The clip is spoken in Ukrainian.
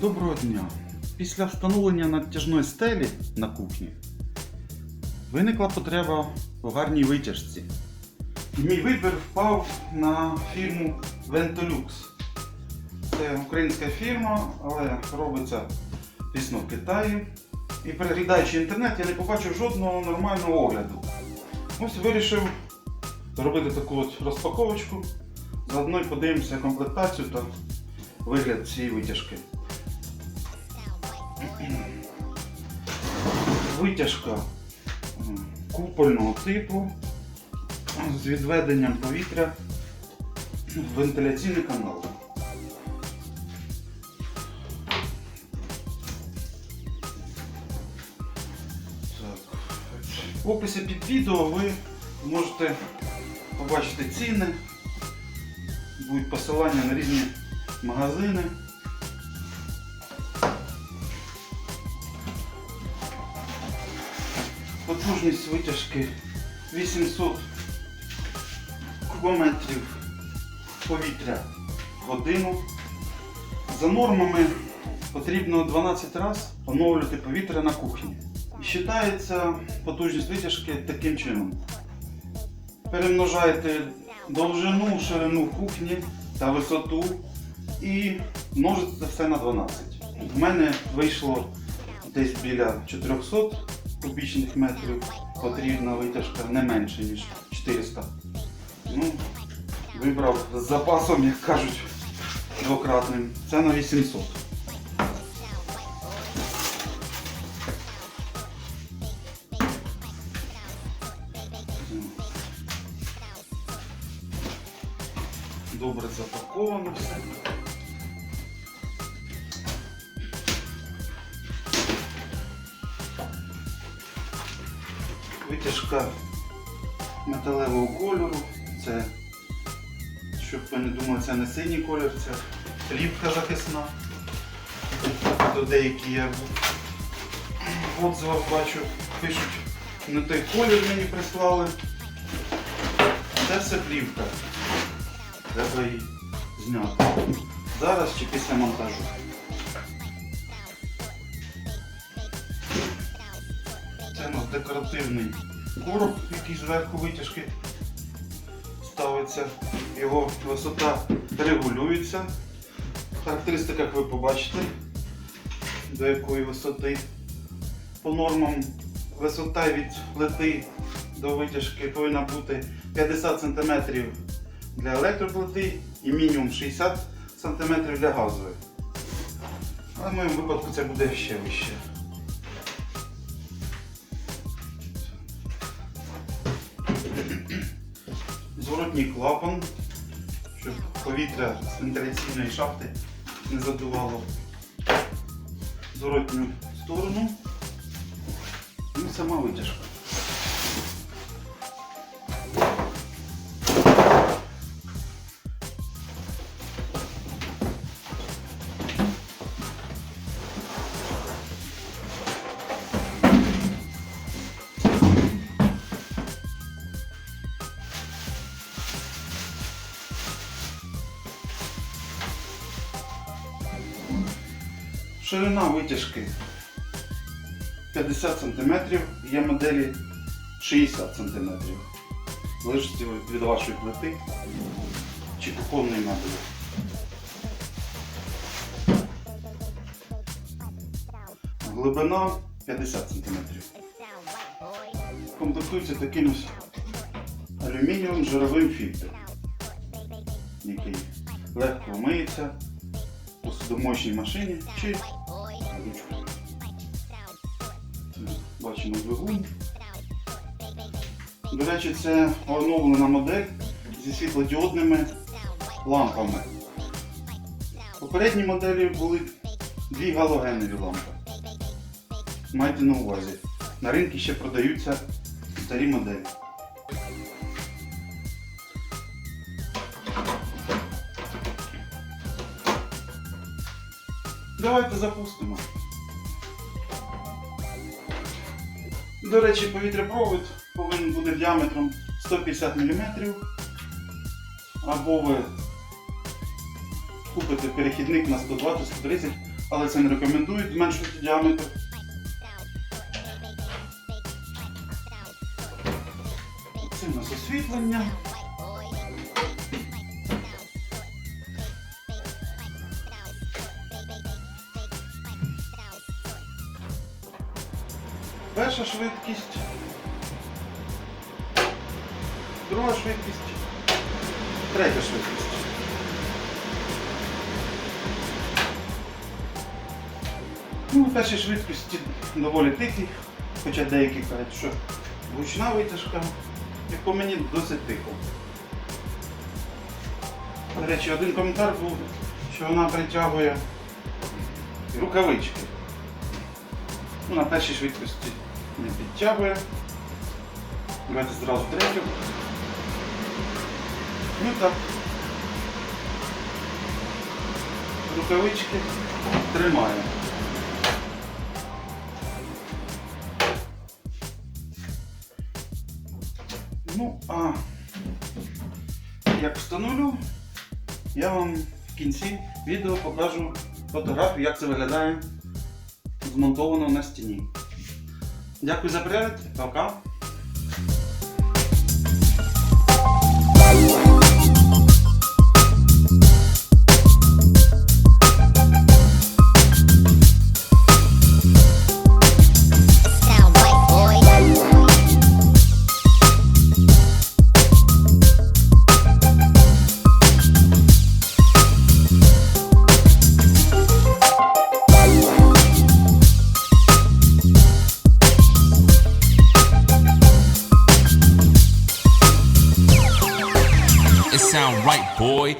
Доброго дня. Після встановлення натяжної стелі на кухні виникла потреба у гарній витяжці. І мій вибір впав на фірму Ventolux. Це українська фірма, але робиться дійсно в Китаї. І переглядаючи інтернет, я не побачив жодного нормального огляду. Ось вирішив зробити таку от розпаковочку. Заодно й подивимося комплектацію та вигляд цієї витяжки. Витяжка купольного типу з відведенням повітря в вентиляційний канал. В описі під відео ви можете побачити ціни, будуть посилання на різні магазини. Потужність витяжки 800 кубометрів повітря в годину. За нормами потрібно 12 разів оновлювати повітря на кухні. Вважається потужність витяжки таким чином. Перемножаєте довжину, ширину кухні та висоту і множите це все на 12. В мене вийшло десь біля 400 кубічних метрів потрібна витяжка не менше, ніж 400. Ну, вибрав з запасом, як кажуть, двократним. Це на 800. Добре запаковано все. Витяжка металевого кольору. Це, щоб ви не думали, це не синій колір, це плівка захисна. До деякі я в отзивах бачу, пишуть, не той колір мені прислали. Це все плівка. Треба її зняти. Зараз чи після монтажу. Це у нас декоративний короб, який зверху витяжки ставиться. Його висота регулюється. В характеристиках ви побачите, до якої висоти. По нормам висота від плити до витяжки повинна бути 50 см для електроплити і мінімум 60 см для газової. Але в моєму випадку це буде ще вище. Зворотній клапан, щоб повітря з вентиляційної шахти не задувало зворотню сторону. Ну і сама витяжка. Ширина витяжки 50 см, є моделі 60 см. Залежить від вашої плити чи кухонної мебелі. Глибина 50 см. Комплектується таким алюмінієвим жировим фільтром, який легко миється у посудомоечній машині чи. Бачимо двигун. До речі, це оновлена модель зі світлодіодними лампами. В попередній моделі були дві галогенові лампи. Майте на увазі. На ринку ще продаються старі моделі. Давайте запустимо. До речі, повітряпровід повинен бути діаметром 150 мм. Або ви купите перехідник на 120-130, але це не рекомендують зменшувати діаметр. Це у нас освітлення. Перша швидкість. Друга швидкість. Третя швидкість. Ну, на першій швидкості доволі тихий, хоча деякі кажуть, що гучна витяжка, як по мені досить тихо. До речі, один коментар був, що вона притягує рукавички. На першій швидкості не підтягує. Давайте зразу третю. Ну так. Рукавички тримає. Ну, а як встановлю, я вам в кінці відео покажу фотографію, як це виглядає змонтовано на стіні. Дякую за перегляд, пока. Sound right, boy.